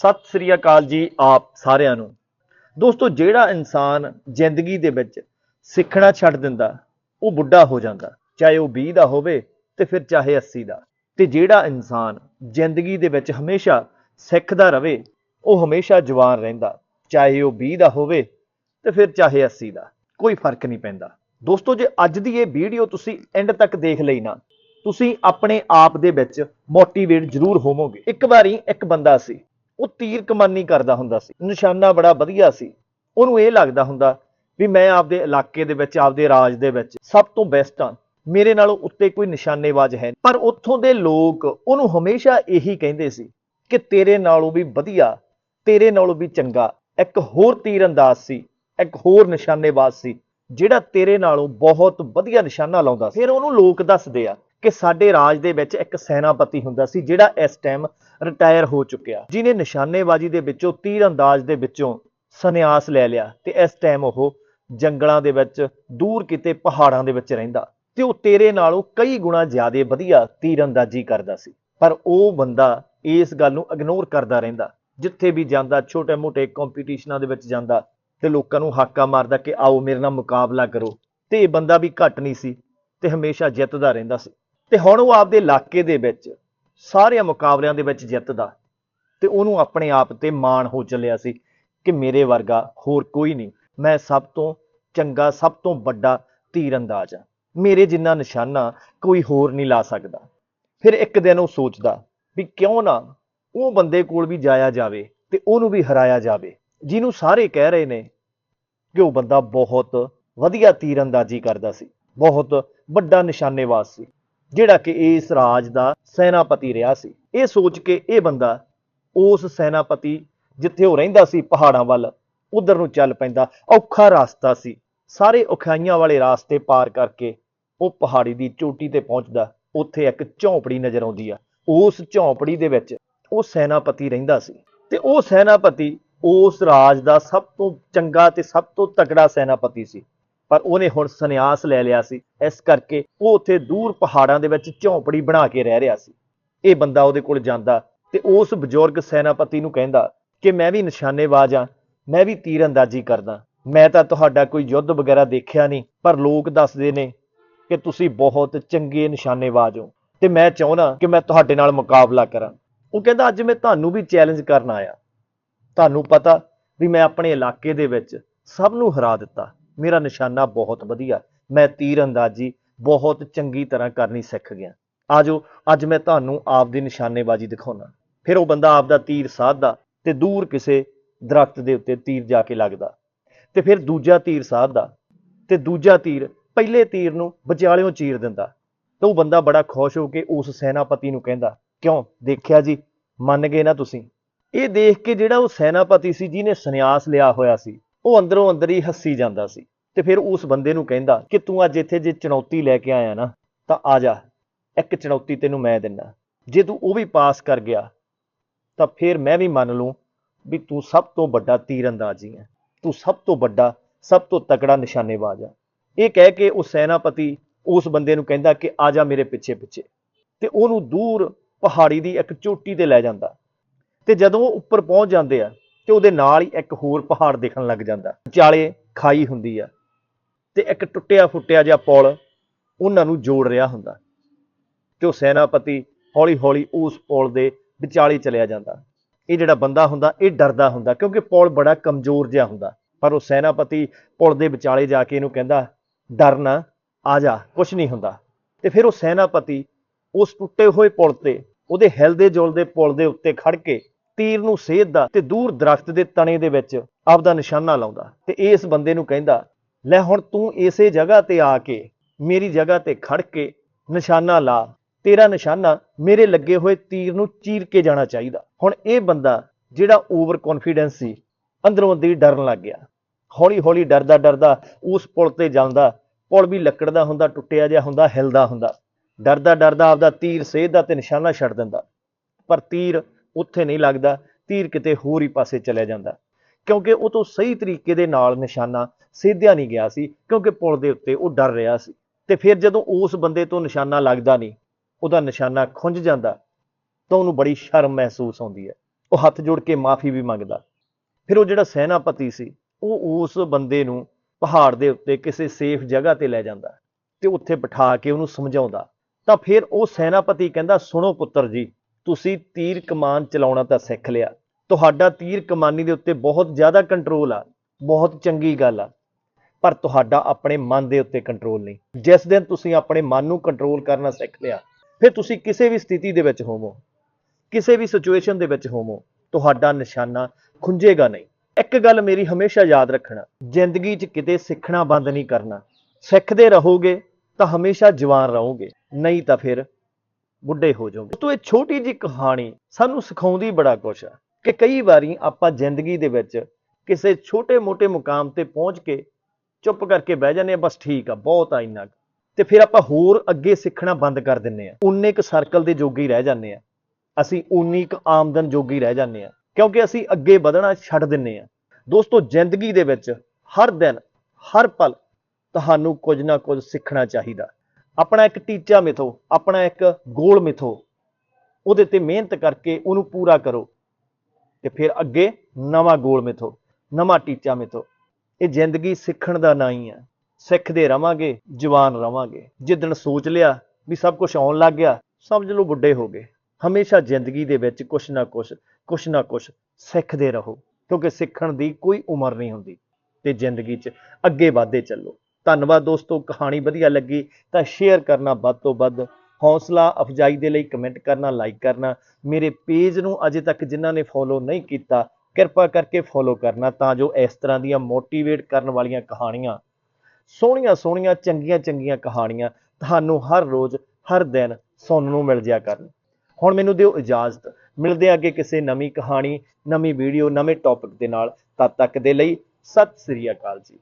ਸਤਿ ਸ੍ਰੀ ਅਕਾਲ ਜੀ ਆਪ ਸਾਰਿਆਂ ਨੂੰ। ਦੋਸਤੋ, ਜਿਹੜਾ ਇਨਸਾਨ ਜ਼ਿੰਦਗੀ ਦੇ ਵਿੱਚ ਸਿੱਖਣਾ ਛੱਡ ਦਿੰਦਾ, ਉਹ ਬੁੱਢਾ ਹੋ ਜਾਂਦਾ, ਚਾਹੇ ਉਹ 20 ਦਾ ਹੋਵੇ ਤੇ ਫਿਰ ਚਾਹੇ 80 ਦਾ। ਤੇ ਜਿਹੜਾ ਇਨਸਾਨ ਜ਼ਿੰਦਗੀ ਦੇ ਵਿੱਚ ਹਮੇਸ਼ਾ ਸਿੱਖਦਾ ਰਵੇ, ਉਹ ਹਮੇਸ਼ਾ ਜਵਾਨ ਰਹਿੰਦਾ, ਚਾਹੇ ਉਹ 20 ਦਾ ਹੋਵੇ ਤੇ ਫਿਰ ਚਾਹੇ 80 ਦਾ। ਕੋਈ ਫ਼ਰਕ ਨਹੀਂ ਪੈਂਦਾ। ਦੋਸਤੋ, ਜੇ ਅੱਜ ਦੀ ਇਹ ਵੀਡੀਓ ਤੁਸੀਂ ਐਂਡ ਤੱਕ ਦੇਖ ਲਈ ਨਾ, ਤੁਸੀਂ ਆਪਣੇ ਆਪ ਦੇ ਵਿੱਚ ਮੋਟੀਵੇਟ ਜ਼ਰੂਰ ਹੋਵੋਗੇ। ਇੱਕ ਵਾਰੀ ਇੱਕ ਬੰਦਾ ਸੀ ਉਹ ਤੀਰ ਕਮਾਨੀ ਕਰਦਾ ਹੁੰਦਾ ਸੀ। ਨਿਸ਼ਾਨਾ ਬੜਾ ਵਧੀਆ ਸੀ। ਉਹਨੂੰ ਇਹ ਲੱਗਦਾ ਹੁੰਦਾ ਵੀ ਮੈਂ ਆਪਦੇ ਇਲਾਕੇ ਦੇ ਵਿੱਚ, ਆਪਦੇ ਰਾਜ ਦੇ ਵਿੱਚ ਸਭ ਤੋਂ ਬੈਸਟ ਹਾਂ। ਮੇਰੇ ਨਾਲੋਂ ਉੱਤੇ ਕੋਈ ਨਿਸ਼ਾਨੇਬਾਜ਼ ਹੈ ਪਰ ਉੱਥੋਂ ਦੇ ਲੋਕ ਉਹਨੂੰ ਹਮੇਸ਼ਾ ਇਹੀ ਕਹਿੰਦੇ ਸੀ ਕਿ ਤੇਰੇ ਨਾਲੋਂ ਵੀ ਵਧੀਆ, ਤੇਰੇ ਨਾਲੋਂ ਵੀ ਚੰਗਾ, ਇੱਕ ਹੋਰ ਤੀਰ ਅੰਦਾਜ਼ ਸੀ, ਇੱਕ ਹੋਰ ਨਿਸ਼ਾਨੇਬਾਜ਼ ਸੀ, ਜਿਹੜਾ ਤੇਰੇ ਨਾਲੋਂ ਬਹੁਤ ਵਧੀਆ ਨਿਸ਼ਾਨਾ ਲਾਉਂਦਾ ਸੀ। ਫਿਰ ਉਹਨੂੰ ਲੋਕ ਦੱਸਦੇ ਆ ਕਿ ਸਾਡੇ ਰਾਜ ਦੇ ਵਿੱਚ ਇੱਕ ਸੈਨਾਪਤੀ ਹੁੰਦਾ ਸੀ, ਜਿਹੜਾ ਇਸ ਟਾਈਮ ਰਿਟਾਇਰ ਹੋ ਚੁੱਕਿਆ। ਜਿਨੇ ਨਿਸ਼ਾਨੇਬਾਜ਼ੀ ਦੇ ਵਿੱਚੋਂ ਤੀਰ ਅੰਦਾਜ਼ ਦੇ ਵਿੱਚੋਂ ਸੰਨਿਆਸ ਲੈ ਲਿਆ ਤੇ ਇਸ ਟਾਈਮ ਉਹ ਜੰਗਲਾਂ ਦੇ ਵਿੱਚ, ਦੂਰ ਕਿਤੇ ਪਹਾੜਾਂ ਦੇ ਵਿੱਚ ਰਹਿੰਦਾ ਤੇ ਉਹ ਤੇਰੇ ਨਾਲੋਂ ਕਈ ਗੁਣਾ ਜ਼ਿਆਦਾ ਵਧੀਆ ਤੀਰ ਅੰਦਾਜ਼ੀ ਕਰਦਾ ਸੀ। ਪਰ ਉਹ ਬੰਦਾ ਇਸ ਗੱਲ ਨੂੰ ਇਗਨੋਰ ਕਰਦਾ ਰਹਿੰਦਾ, ਜਿੱਥੇ ਵੀ ਜਾਂਦਾ, ਛੋਟੇ-ਮੋਟੇ ਕੰਪੀਟੀਸ਼ਨਾਂ ਦੇ ਵਿੱਚ ਜਾਂਦਾ ਤੇ ਲੋਕਾਂ ਨੂੰ ਹਾਕਾ ਮਾਰਦਾ ਕਿ ਆਓ ਮੇਰੇ ਨਾਲ ਮੁਕਾਬਲਾ ਕਰੋ ਤੇ ਇਹ ਬੰਦਾ ਵੀ ਘੱਟ ਨਹੀਂ ਸੀ ਤੇ ਹਮੇਸ਼ਾ ਜਿੱਤਦਾ ਰਹਿੰਦਾ ਸੀ। ਤੇ ਹੁਣ ਉਹ ਆਪਦੇ ਇਲਾਕੇ ਦੇ ਵਿੱਚ ਸਾਰਿਆਂ ਮੁਕਾਬਲਿਆਂ ਦੇ ਵਿੱਚ ਜਿੱਤਦਾ ਤੇ ਉਹਨੂੰ ਆਪਣੇ ਆਪ ਤੇ ਮਾਣ ਹੋ ਚੱਲਿਆ ਸੀ ਕਿ ਮੇਰੇ ਵਰਗਾ ਹੋਰ ਕੋਈ ਨਹੀਂ। ਮੈਂ ਸਭ ਤੋਂ ਚੰਗਾ, ਸਭ ਤੋਂ ਵੱਡਾ ਤੀਰ ਅੰਦਾਜ਼ ਆ ਮੇਰੇ ਜਿੰਨਾ ਨਿਸ਼ਾਨਾ ਕੋਈ ਹੋਰ ਨਹੀਂ ਲਾ ਸਕਦਾ। ਫਿਰ ਇੱਕ ਦਿਨ ਉਹ ਸੋਚਦਾ ਵੀ ਕਿਉਂ ਨਾ ਉਹ ਬੰਦੇ ਕੋਲ ਵੀ ਜਾਇਆ ਜਾਵੇ ਤੇ ਉਹਨੂੰ ਵੀ ਹਰਾਇਆ ਜਾਵੇ। ਜਿਹਨੂੰ ਸਾਰੇ ਕਹਿ ਰਹੇ ਨੇ ਕਿ ਉਹ ਬੰਦਾ ਬਹੁਤ ਵਧੀਆ ਤੀਰ ਅੰਦਾਜ਼ੀ ਕਰਦਾ ਸੀ, ਬਹੁਤ ਵੱਡਾ ਨਿਸ਼ਾਨੇਬਾਜ਼ ਸੀ। ਜਿਹੜਾ ਕਿ ਇਸ ਰਾਜ ਦਾ ਸੈਨਾਪਤੀ ਰਿਹਾ ਸੀ। ਇਹ ਸੋਚ ਕੇ ਇਹ ਬੰਦਾ ਉਸ ਸੈਨਾਪਤੀ ਜਿੱਥੇ ਉਹ ਰਹਿੰਦਾ ਸੀ ਪਹਾੜਾਂ ਵੱਲ, ਉਧਰ ਨੂੰ ਚੱਲ ਪੈਂਦਾ। ਔਖਾ ਰਸਤਾ ਸੀ। ਸਾਰੇ ਔਖਾਈਆਂ ਵਾਲੇ ਰਾਸਤੇ ਪਾਰ ਕਰਕੇ ਉਹ ਪਹਾੜੀ ਦੀ ਚੋਟੀ ਤੇ ਪਹੁੰਚਦਾ। ਉੱਥੇ ਇੱਕ ਝੌਂਪੜੀ ਨਜ਼ਰ ਆਉਂਦੀ ਆ। ਉਸ ਝੌਂਪੜੀ ਦੇ ਵਿੱਚ ਉਹ ਸੈਨਾਪਤੀ ਰਹਿੰਦਾ ਸੀ। ਤੇ ਉਹ ਸੈਨਾਪਤੀ ਉਸ ਰਾਜ ਦਾ ਸਭ ਤੋਂ ਚੰਗਾ ਤੇ ਸਭ ਤੋਂ ਤਕੜਾ ਸੈਨਾਪਤੀ ਸੀ। ਪਰ ਉਹਨੇ ਹੁਣ ਸੰਨਿਆਸ ਲੈ ਲਿਆ ਸੀ। ਇਸ ਕਰਕੇ ਉਹ ਉੱਥੇ ਦੂਰ ਪਹਾੜਾਂ ਦੇ ਵਿੱਚ ਝੌਂਪੜੀ ਬਣਾ ਕੇ ਰਹਿ ਰਿਹਾ ਸੀ। ਇਹ ਬੰਦਾ ਉਹਦੇ ਕੋਲ ਜਾਂਦਾ ਤੇ ਉਸ ਬਜ਼ੁਰਗ ਸੈਨਾਪਤੀ ਨੂੰ ਕਹਿੰਦਾ ਕਿ ਮੈਂ ਵੀ ਨਿਸ਼ਾਨੇਬਾਜ਼ ਆ ਮੈਂ ਵੀ ਤੀਰ ਅੰਦਾਜ਼ੀ ਕਰਦਾ। ਮੈਂ ਤਾਂ ਤੁਹਾਡਾ ਕੋਈ ਯੁੱਧ ਵਗੈਰਾ ਦੇਖਿਆ ਨਹੀਂ, ਪਰ ਲੋਕ ਦੱਸਦੇ ਨੇ ਕਿ ਤੁਸੀਂ ਬਹੁਤ ਚੰਗੇ ਨਿਸ਼ਾਨੇਬਾਜ਼ ਹੋ ਤੇ ਮੈਂ ਚਾਹੁੰਦਾ ਕਿ ਮੈਂ ਤੁਹਾਡੇ ਨਾਲ ਮੁਕਾਬਲਾ ਕਰਾਂ। ਉਹ ਕਹਿੰਦਾ, ਅੱਜ ਮੈਂ ਤੁਹਾਨੂੰ ਵੀ ਚੈਲੰਜ ਕਰਨ ਆਇਆ। ਤੁਹਾਨੂੰ ਪਤਾ ਵੀ ਮੈਂ ਆਪਣੇ ਇਲਾਕੇ ਦੇ ਵਿੱਚ ਸਭ ਨੂੰ ਹਰਾ ਦਿੱਤਾ। ਮੇਰਾ ਨਿਸ਼ਾਨਾ ਬਹੁਤ ਵਧੀਆ। ਮੈਂ ਤੀਰ ਅੰਦਾਜ਼ੀ ਬਹੁਤ ਚੰਗੀ ਤਰ੍ਹਾਂ ਕਰਨੀ ਸਿੱਖ ਗਿਆ। ਆਜੋ, ਅੱਜ ਮੈਂ ਤੁਹਾਨੂੰ ਆਪਦੀ ਨਿਸ਼ਾਨੇਬਾਜ਼ੀ ਦਿਖਾਉਣਾ। ਫਿਰ ਉਹ ਬੰਦਾ ਆਪਦਾ ਤੀਰ ਸਾਧਦਾ ਤੇ ਦੂਰ ਕਿਸੇ ਦਰਖਤ ਦੇ ਉੱਤੇ ਤੀਰ ਜਾ ਕੇ ਲੱਗਦਾ। ਤੇ ਫਿਰ ਦੂਜਾ ਤੀਰ ਸਾਧਦਾ ਤੇ ਦੂਜਾ ਤੀਰ ਪਹਿਲੇ ਤੀਰ ਨੂੰ ਵਿਚਾਲਿਓਂ ਚੀਰ ਦਿੰਦਾ। ਤੇ ਉਹ ਬੰਦਾ ਬੜਾ ਖੁਸ਼ ਹੋ ਕੇ ਉਸ ਸੈਨਾਪਤੀ ਨੂੰ ਕਹਿੰਦਾ, ਕਿਉਂ? ਦੇਖਿਆ ਜੀ, ਮੰਨ ਗਏ ਨਾ ਤੁਸੀਂ? ਇਹ ਦੇਖ ਕੇ ਜਿਹੜਾ ਉਹ ਸੈਨਾਪਤੀ ਸੀ, ਜਿਹਨੇ ਸੰਨਿਆਸ ਲਿਆ ਹੋਇਆ ਸੀ ਉਹ ਅੰਦਰੋਂ ਅੰਦਰ ਹੀ ਹੱਸੀ ਜਾਂਦਾ ਸੀ ਤੇ ਫਿਰ ਉਸ ਬੰਦੇ ਨੂੰ ਕਹਿੰਦਾ ਕਿ ਤੂੰ ਅੱਜ ਇੱਥੇ ਜੇ ਚੁਣੌਤੀ ਲੈ ਕੇ ਆਇਆ ਨਾ, ਤਾਂ ਆ ਜਾ, ਇੱਕ ਚੁਣੌਤੀ ਤੈਨੂੰ ਮੈਂ ਦਿੰਦਾ। ਜੇ ਤੂੰ ਉਹ ਵੀ ਪਾਸ ਕਰ ਗਿਆ, ਤਾਂ ਫਿਰ ਮੈਂ ਵੀ ਮੰਨ ਲੂੰ ਵੀ ਤੂੰ ਸਭ ਤੋਂ ਵੱਡਾ ਤੀਰਅੰਦਾਜ਼ੀ ਹੈ ਤੂੰ ਸਭ ਤੋਂ ਵੱਡਾ, ਸਭ ਤੋਂ ਤਕੜਾ ਨਿਸ਼ਾਨੇਬਾਜ਼ ਆ ਇਹ ਕਹਿ ਕੇ ਉਹ ਸੈਨਾਪਤੀ ਉਸ ਬੰਦੇ ਨੂੰ ਕਹਿੰਦਾ ਕਿ ਆ ਜਾ ਮੇਰੇ ਪਿੱਛੇ ਪਿੱਛੇ। ਤੇ ਉਹਨੂੰ ਦੂਰ ਪਹਾੜੀ ਦੀ ਇੱਕ ਚੋਟੀ ਤੇ ਲੈ ਜਾਂਦਾ। ਤੇ ਜਦੋਂ ਉਹ ਉੱਪਰ ਪਹੁੰਚ ਜਾਂਦੇ ਆ ਤੇ ਉਹਦੇ ਨਾਲ ਹੀ ਇੱਕ ਹੋਰ ਪਹਾੜ ਦਿਖਣ ਲੱਗ ਜਾਂਦਾ। ਵਿਚਾਲੇ ਖਾਈ ਹੁੰਦੀ ਆ ਤੇ ਇੱਕ ਟੁੱਟਿਆ ਫੁੱਟਿਆ ਜਿਹਾ ਪੁਲ ਉਹਨਾਂ ਨੂੰ ਜੋੜ ਰਿਹਾ ਹੁੰਦਾ। ਤੇ ਉਹ ਸੈਨਾਪਤੀ ਹੌਲੀ-ਹੌਲੀ ਉਸ ਪੁਲ ਦੇ ਵਿਚਾਲੇ ਚਲਿਆ ਜਾਂਦਾ। ਇਹ ਜਿਹੜਾ ਬੰਦਾ ਹੁੰਦਾ, ਇਹ ਡਰਦਾ ਹੁੰਦਾ ਕਿਉਂਕਿ ਪੁਲ ਬੜਾ ਕਮਜ਼ੋਰ ਜਿਹਾ ਹੁੰਦਾ। ਪਰ ਉਹ ਸੈਨਾਪਤੀ ਪੁਲ ਦੇ ਵਿਚਾਲੇ ਜਾ ਕੇ ਇਹਨੂੰ ਕਹਿੰਦਾ, ਡਰ ਨਾ, ਆ ਜਾ ਕੁਝ ਨਹੀਂ ਹੁੰਦਾ। ਤੇ ਫਿਰ ਉਹ ਸੈਨਾਪਤੀ ਉਸ ਟੁੱਟੇ ਹੋਏ ਪੁਲ ਤੇ, ਉਹਦੇ ਹਿਲਦੇ ਜੁਲਦੇ ਪੁਲ ਦੇ ਉੱਤੇ ਖੜ ਕੇ ਤੀਰ ਨੂੰ ਸੇਧਦਾ ਤੇ ਦੂਰ ਦਰਖਤ ਦੇ ਤਣੇ ਦੇ ਵਿੱਚ ਆਪਦਾ ਨਿਸ਼ਾਨਾ ਲਾਉਂਦਾ ਤੇ ਇਸ ਬੰਦੇ ਨੂੰ ਕਹਿੰਦਾ, ਲੈ ਹੁਣ ਤੂੰ ਇਸੇ ਜਗ੍ਹਾ ਤੇ ਆ ਕੇ, ਮੇਰੀ ਜਗ੍ਹਾ ਤੇ ਖੜ ਕੇ ਨਿਸ਼ਾਨਾ ਲਾ। ਤੇਰਾ ਨਿਸ਼ਾਨਾ ਮੇਰੇ ਲੱਗੇ ਹੋਏ ਤੀਰ ਨੂੰ ਚੀਰ ਕੇ ਜਾਣਾ ਚਾਹੀਦਾ। ਹੁਣ ਇਹ ਬੰਦਾ ਜਿਹੜਾ ਓਵਰ ਕੌਨਫੀਡੈਂਸ ਸੀ, ਅੰਦਰੋਂ ਅੰਦਰ ਹੀ ਡਰਨ ਲੱਗ ਗਿਆ। ਹੌਲੀ ਹੌਲੀ ਡਰਦਾ ਡਰਦਾ ਉਸ ਪੁਲ ਤੇ ਜਾਂਦਾ, ਪੁਲ ਵੀ ਲੱਕੜ ਦਾ ਹੁੰਦਾ, ਟੁੱਟਿਆ ਜਿਹਾ ਹੁੰਦਾ, ਹਿਲਦਾ ਹੁੰਦਾ। ਡਰਦਾ ਡਰਦਾ ਆਪਦਾ ਤੀਰ ਸੇਧਦਾ ਤੇ ਨਿਸ਼ਾਨਾ ਛੱਡ ਦਿੰਦਾ। ਪਰ ਤੀਰ ਉੱਥੇ ਨਹੀਂ ਲੱਗਦਾ, ਤੀਰ ਕਿਤੇ ਹੋਰ ਹੀ ਪਾਸੇ ਚਲਿਆ ਜਾਂਦਾ। ਕਿਉਂਕਿ ਉਹ ਤੋਂ ਸਹੀ ਤਰੀਕੇ ਦੇ ਨਾਲ ਨਿਸ਼ਾਨਾ ਸੇਧਿਆ ਨਹੀਂ ਗਿਆ ਸੀ, ਕਿਉਂਕਿ ਪੁਲ ਦੇ ਉੱਤੇ ਉਹ ਡਰ ਰਿਹਾ ਸੀ। ਤੇ ਫਿਰ ਜਦੋਂ ਉਸ ਬੰਦੇ ਤੋਂ ਨਿਸ਼ਾਨਾ ਲੱਗਦਾ ਨਹੀਂ, ਉਹਦਾ ਨਿਸ਼ਾਨਾ ਖੁੰਝ ਜਾਂਦਾ ਤਾਂ ਉਹਨੂੰ ਬੜੀ ਸ਼ਰਮ ਮਹਿਸੂਸ ਹੁੰਦੀ ਹੈ। ਉਹ ਹੱਥ ਜੋੜ ਕੇ ਮਾਫੀ ਵੀ ਮੰਗਦਾ। ਫਿਰ ਉਹ ਜਿਹੜਾ ਸੈਨਾਪਤੀ ਸੀ, ਉਹ ਉਸ ਬੰਦੇ ਨੂੰ ਪਹਾੜ ਦੇ ਉੱਤੇ ਕਿਸੇ ਸੇਫ ਜਗ੍ਹਾ ਤੇ ਲੈ ਜਾਂਦਾ ਤੇ ਉੱਥੇ ਬਿਠਾ ਕੇ ਉਹਨੂੰ ਸਮਝਾਉਂਦਾ। ਤਾਂ ਫਿਰ ਉਹ ਸੈਨਾਪਤੀ ਕਹਿੰਦਾ, ਸੁਣੋ ਪੁੱਤਰ ਜੀ ਤੁਸੀਂ ਤੀਰ ਕਮਾਨ ਚਲਾਉਣਾ ਤਾਂ ਸਿੱਖ ਲਿਆ। ਤੁਹਾਡਾ ਤੀਰ ਕਮਾਨੀ ਦੇ ਉੱਤੇ ਬਹੁਤ ਜ਼ਿਆਦਾ ਕੰਟਰੋਲ ਆ, ਬਹੁਤ ਚੰਗੀ ਗੱਲ ਆ। ਪਰ ਤੁਹਾਡਾ ਆਪਣੇ ਮਨ ਦੇ ਉੱਤੇ ਕੰਟਰੋਲ ਨਹੀਂ। ਜਿਸ ਦਿਨ ਤੁਸੀਂ ਆਪਣੇ ਮਨ ਨੂੰ ਕੰਟਰੋਲ ਕਰਨਾ ਸਿੱਖ ਲਿਆ, ਫਿਰ ਤੁਸੀਂ ਕਿਸੇ ਵੀ ਸਥਿਤੀ ਦੇ ਵਿੱਚ ਹੋਵੋ, ਕਿਸੇ ਵੀ ਸਿਚੁਏਸ਼ਨ ਦੇ ਵਿੱਚ ਹੋਵੋ, ਤੁਹਾਡਾ ਨਿਸ਼ਾਨਾ ਖੁੰਝੇਗਾ ਨਹੀਂ। ਇੱਕ ਗੱਲ ਮੇਰੀ ਹਮੇਸ਼ਾ ਯਾਦ ਰੱਖਣਾ, ਜ਼ਿੰਦਗੀ 'ਚ ਕਿਤੇ ਸਿੱਖਣਾ ਬੰਦ ਨਹੀਂ ਕਰਨਾ। ਸਿੱਖਦੇ ਰਹੋਗੇ ਤਾਂ ਹਮੇਸ਼ਾ ਜਵਾਨ ਰਹੋਗੇ, ਨਹੀਂ ਤਾਂ ਫਿਰ ਬੁੱਢੇ ਹੋ ਜਾਓਗੇ। ਤੋ ਇਹ ਛੋਟੀ ਜੀ ਕਹਾਣੀ ਸਾਨੂੰ ਸਿਖਾਉਂਦੀ ਬੜਾ ਕੁਛ ਆ ਕਿ ਕਈ ਵਾਰੀ ਆਪਾਂ ਜ਼ਿੰਦਗੀ ਦੇ ਵਿੱਚ ਕਿਸੇ ਛੋਟੇ-ਮੋਟੇ ਮੁਕਾਮ ਤੇ ਪਹੁੰਚ ਕੇ ਚੁੱਪ ਕਰਕੇ ਬਹਿ ਜਾਂਦੇ ਆ, ਬਸ ਠੀਕ ਆ, ਬਹੁਤ ਆ ਇੰਨਾ ਕੁ। ਤੇ ਫਿਰ ਆਪਾਂ ਹੋਰ ਅੱਗੇ ਸਿੱਖਣਾ ਬੰਦ ਕਰ ਦਿੰਨੇ ਆ। ਉਨੇ ਕੁ ਸਰਕਲ ਦੇ ਜੋਗੇ ਹੀ ਰਹਿ ਜਾਂਦੇ ਆ। ਅਸੀਂ ਉਨੀ ਕੁ ਆਮਦਨ ਜੋਗੇ ਹੀ ਰਹਿ ਜਾਂਦੇ ਆ। ਕਿਉਂਕਿ ਅਸੀਂ ਅੱਗੇ ਵਧਣਾ ਛੱਡ ਦਿੰਨੇ ਆ। ਦੋਸਤੋ, ਜ਼ਿੰਦਗੀ ਦੇ ਵਿੱਚ ਹਰ ਦਿਨ ਹਰ ਪਲ ਤੁਹਾਨੂੰ ਕੁਝ ਨਾ ਕੁਝ ਸਿੱਖਣਾ ਚਾਹੀਦਾ। ਆਪਣਾ ਇੱਕ ਟੀਚਾ ਮਿਥੋ, ਆਪਣਾ ਇੱਕ ਗੋਲ ਮਿਥੋ। ਉਹਦੇ ਤੇ ਮਿਹਨਤ ਕਰਕੇ ਉਹਨੂੰ ਪੂਰਾ ਕਰੋ। ਤੇ ਫਿਰ ਅੱਗੇ ਨਵਾਂ ਗੋਲ ਮਿਥੋ, ਨਵਾਂ ਟੀਚਾ ਮਿਥੋ। ਇਹ ਜ਼ਿੰਦਗੀ ਸਿੱਖਣ ਦਾ ਨਾਂ ਹੀ ਹੈ ਸਿੱਖਦੇ ਰਵਾਂਗੇ, ਜਵਾਨ ਰਵਾਂਗੇ। ਜਿੱਦਣ ਸੋਚ ਲਿਆ ਵੀ ਸਭ ਕੁਝ ਆਉਣ ਲੱਗ ਗਿਆ, ਸਮਝ ਲਓ ਬੁੱਢੇ ਹੋ ਗਏ। ਹਮੇਸ਼ਾ ਜ਼ਿੰਦਗੀ ਦੇ ਵਿੱਚ ਕੁਛ ਨਾ ਕੁਛ ਕੁਛ ਨਾ ਕੁਛ ਸਿੱਖਦੇ ਰਹੋ, ਕਿਉਂਕਿ ਸਿੱਖਣ ਦੀ ਕੋਈ ਉਮਰ ਨਹੀਂ ਹੁੰਦੀ। ਤੇ ਜ਼ਿੰਦਗੀ 'ਚ ਅੱਗੇ ਵਧਦੇ ਚੱਲੋ। ਧੰਨਵਾਦ ਦੋਸਤੋ, ਕਹਾਣੀ ਵਧੀਆ ਲੱਗੀ ਤਾਂ ਸ਼ੇਅਰ ਕਰਨਾ ਵੱਧ ਤੋਂ ਵੱਧ। ਹੌਸਲਾ, ਅਫਜਾਈ ਦੇ ਲਈ ਕਮੈਂਟ ਕਰਨਾ ਲਾਈਕ ਕਰਨਾ। ਮੇਰੇ ਪੇਜ ਨੂੰ ਅਜੇ ਤੱਕ ਜਿਨ੍ਹਾਂ ਨੇ ਫੋਲੋ ਨਹੀਂ ਕੀਤਾ, ਕਿਰਪਾ ਕਰਕੇ ਫੋਲੋ ਕਰਨਾ ਤਾਂ ਜੋ ਇਸ ਤਰ੍ਹਾਂ ਦੀਆਂ ਮੋਟੀਵੇਟ ਕਰਨ ਵਾਲੀਆਂ ਕਹਾਣੀਆਂ, ਸੋਹਣੀਆਂ ਸੋਹਣੀਆਂ, ਚੰਗੀਆਂ ਚੰਗੀਆਂ ਕਹਾਣੀਆਂ ਤੁਹਾਨੂੰ ਹਰ ਰੋਜ਼, ਹਰ ਦਿਨ ਸੁਣਨ ਨੂੰ ਮਿਲ ਜਿਆ ਕਰਨ। ਹੁਣ ਮੈਨੂੰ ਦਿਓ ਇਜਾਜ਼ਤ। ਮਿਲਦੇ ਹਾਂ ਅੱਗੇ ਕਿਸੇ ਨਵੀਂ ਕਹਾਣੀ, ਨਵੀਂ ਵੀਡੀਓ ਨਵੇਂ ਟੌਪਿਕ ਦੇ ਨਾਲ। ਤਦ ਤੱਕ ਦੇ ਲਈ ਸਤਿ ਸ੍ਰੀ ਅਕਾਲ ਜੀ।